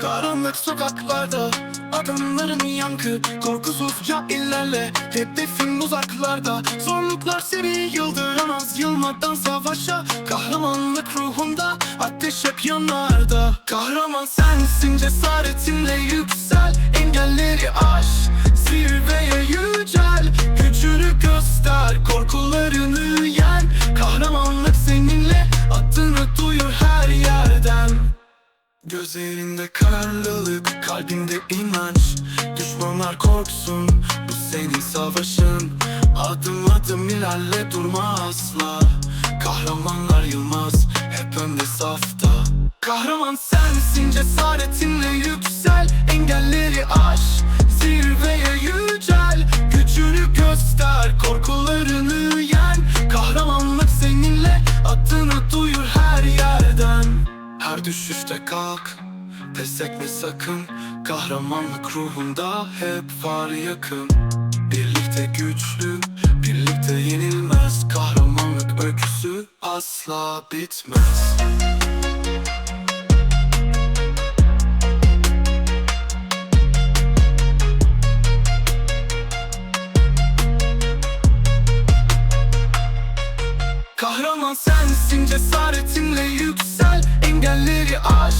Karanlık sokaklarda Adımların yankı Korkusuzca ilerle Hedefin uzaklarda. Zorluklar seni yıldıramaz Yılmadan savaşa. Kahramanlık ruhunda Ateş hep yanlarda. Kahraman sensin cesaretinle yüksel Engelleri aş Zirveye yücel Gözlerinde kararlılık, kalbinde inanç. Düşmanlar korksun, bu senin savaşın. Adım adım ilerle durma asla. Kahramanlar yılmaz, hep önde safta. Kahraman sensin, cesaretinle yüksel. Engelleri düşüşte kalk Pes etme sakın. Kahramanlık ruhunda hep var yakın. Birlikte güçlü Birlikte yenilmez. Kahramanlık öyküsü asla bitmez. Kahraman sensin cesaretinle yüksel Engelleri aş